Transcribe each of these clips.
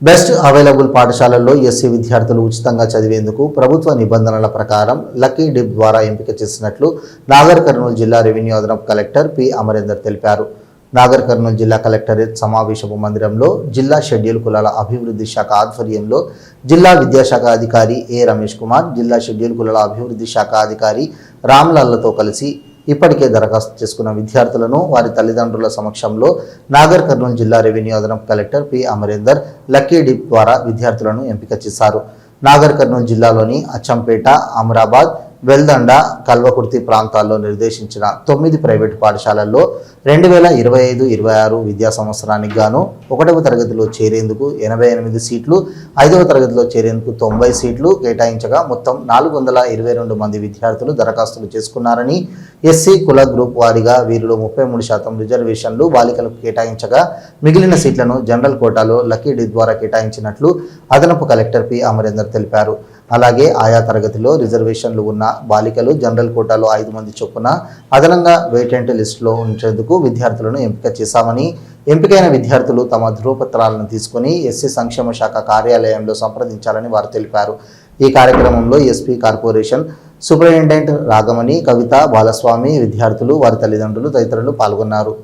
Best available పాఠశాలల్లో SC విద్యార్థులు ఉచితంగా చదివేందుకు ప్రభుత్వ నిబంధనల ప్రకారం లక్కీ డిప్ ద్వారా ఎంపిక చేసినట్లు నాగర్ కర్నూలు జిల్లా రెవెన్యూ అదనపు కలెక్టర్ పి అమరేందర్ తెలిపారు. నాగర్ కర్నూలు జిల్లా కలెక్టరేట్ సమావేశపు మందిరంలో జిల్లా షెడ్యూల్ కులాల అభివృద్ధి శాఖ ఆధ్వర్యంలో జిల్లా విద్యాశాఖ అధికారి ఏ రమేష్ కుమార్ జిల్లా షెడ్యూల్ కులాల అభివృద్ధి శాఖ అధికారి రామ్లాల్లతో కలిసి ఇప్పటికే దరఖాస్తు చేసుకున్న విద్యార్థులను వారి తల్లిదండ్రుల సమక్షంలో నాగర్ కర్నూలు జిల్లా రెవెన్యూ అదనపు collector P Amarender lucky dip ద్వారా విద్యార్థులను ఎంపిక చేశారు. నాగర్ కర్నూలు జిల్లాలోని అచ్చంపేట అమరాబాద్ వెల్దండ కల్వకుర్తి ప్రాంతాల్లో నిర్దేశించిన తొమ్మిది ప్రైవేటు పాఠశాలల్లో రెండు వేల ఇరవై ఐదు ఇరవై ఆరు విద్యా సంవత్సరానికి గాను ఒకటవ తరగతిలో చేరేందుకు ఎనభై ఎనిమిది సీట్లు ఐదవ తరగతిలో చేరేందుకు తొంభై సీట్లు కేటాయించగా మొత్తం నాలుగు వందల ఇరవై రెండు మంది విద్యార్థులు దరఖాస్తులు చేసుకున్నారని ఎస్సీ కుల గ్రూప్ వారీగా వీరిలో ముప్పై మూడు శాతం రిజర్వేషన్లు బాలికలకు కేటాయించగా మిగిలిన సీట్లను జనరల్ కోటాలో లక్కీ డి ద్వారా కేటాయించినట్లు అదనపు కలెక్టర్ పి అమరేందర్ తెలిపారు. అలాగే ఆయా తరగతిలో రిజర్వేషన్లు ఉన్న బాలికలు జనరల్ కోటాలో ఐదు మంది చొప్పున అదనంగా వెయిటెంట్ లిస్టులో ఉంచేందుకు విద్యార్థులను ఎంపిక చేశామని ఎంపికైన విద్యార్థులు తమ ధృవపత్రాలను తీసుకుని ఎస్సీ సంక్షేమ శాఖ కార్యాలయంలో సంప్రదించాలని వారు తెలిపారు. ఈ కార్యక్రమంలో SP corporation superintendent Ragamani Kavitha Balaswamy విద్యార్థులు వారి తల్లిదండ్రులు తదితరులు పాల్గొన్నారు.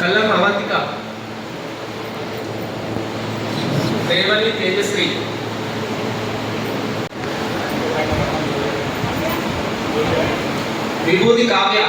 కల్లం అవంతిక. రేవలి తేజశ్రీ. విభూతి కావ్య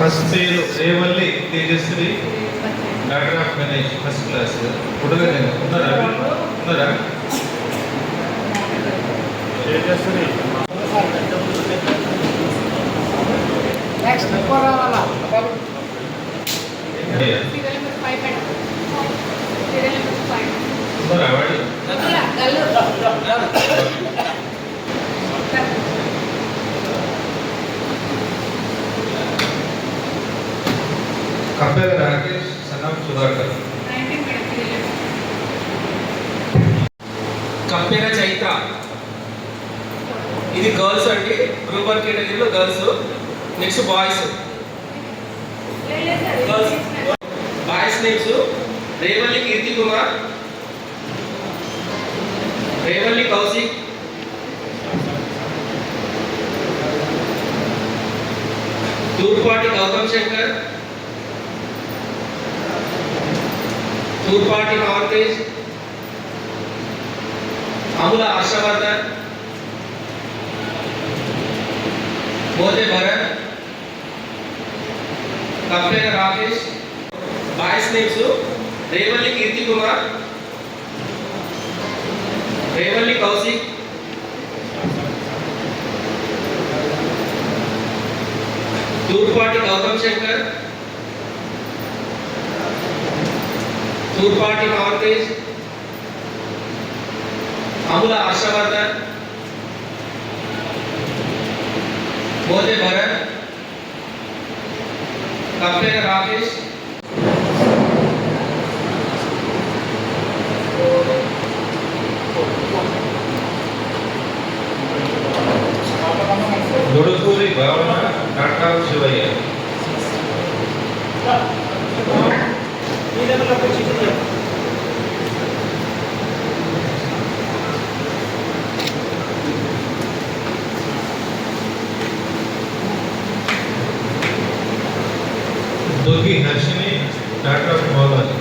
ఫస్ట్ పేరు Revalli Tejashree doctor of Ganesh first class. పుడుగ ఉన్నారా? ఉన్నారా? కప్పేల రాకేష్ సన్నం సుధాకర్ కప్పెర చైత్ర ఇది గర్ల్స్ అండి గ్రూప్ వన్ కేటగిరీలో girls next boys girls boys names Revalli Keerthi Kumar Revalli Kaushik Thurpati Gautam Shankar Thurpati Marutej Amula Harshavardhan Mode Bharath Kappera Rakesh boys names Revalli Keerthi Kumar Revalli Kaushik Thurpati Gautam Shankar Thurpati Marutej Amula Harshavardhan Mode Bharath Kappera Rakesh Doctor Sivaiah Durgi Harshini doctor of